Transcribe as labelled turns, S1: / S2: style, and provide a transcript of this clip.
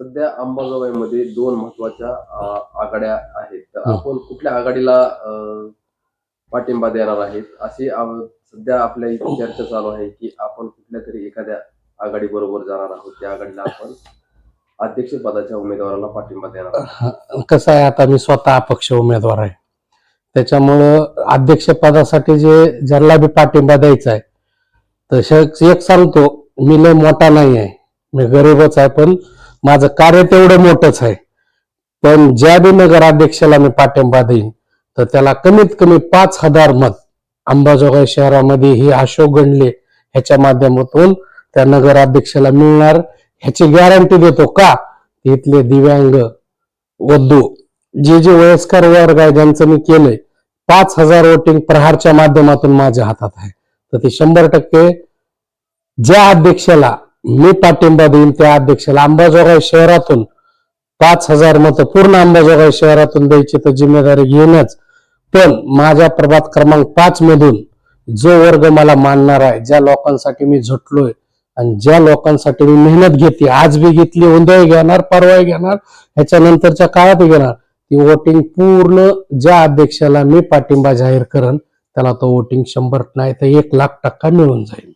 S1: सध्या अंबाजोगाईमध्ये दोन महत्त्वाच्या आघाड्या आहेत. तर. आपण कुठल्या आघाडीला पाठिंबा देणार आहेत? अशी सध्या आपल्या इथे चर्चा चालू आहे की आपण कुठल्या तरी एखाद्या आघाडी बरोबर जाणार आहोत. त्या आघाडीला आपण अध्यक्ष पदाच्या उमेदवाराला पाठिंबा देणार
S2: कसं आहे आता मी स्वतः अपक्ष उमेदवार आहे. त्याच्यामुळं अध्यक्षपदासाठी जे ज्यांना बी पाठिंबा द्यायचा आहे तसं एक सांगतो मी लय मोठा नाही आहे. मी गरीबच आहे पण माझं कार्य तेवढं मोठंच आहे. पण ज्या बी नगराध्यक्षाला मी पाठिंबा देईन तर त्याला कमीत कमी पाच हजार मत अंबाजोगाई शहरामध्ये ही अशोक गणले ह्याच्या माध्यमातून त्या नगराध्यक्षाला मिळणार. ह्याची गॅरंटी देतो का? इथले दिव्यांग वधू जे जे वयस्कर वर्ग आहे ज्यांचं मी केलंय पाच हजार वोटिंग प्रहारच्या माध्यमातून माझ्या हातात आहे. तर ते शंभर टक्के ज्या अध्यक्षाला मी पाठिंबा देईन त्या अध्यक्षाला. अंबाजोगाई शहरातून पाच हजार मतं पूर्ण अंबाजोगाई शहरातून द्यायची तर जिम्मेदारी घेईनच. पण माझ्या प्रभात क्रमांक पाच मधून जो वर्ग मला मानणार आहे ज्या लोकांसाठी मी झटलोय आणि ज्या लोकांसाठी मी मेहनत घेते आज बी घेतली उद्याही घेणार परवाही घेणार ह्याच्यानंतरच्या काळात घेणार ती वोटिंग पूर्ण ज्या अध्यक्षाला मी पाठिंबा जाहीर करन त्याला तो वोटिंग शंभर नाही तर एक लाख टक्का मिळून जाईल.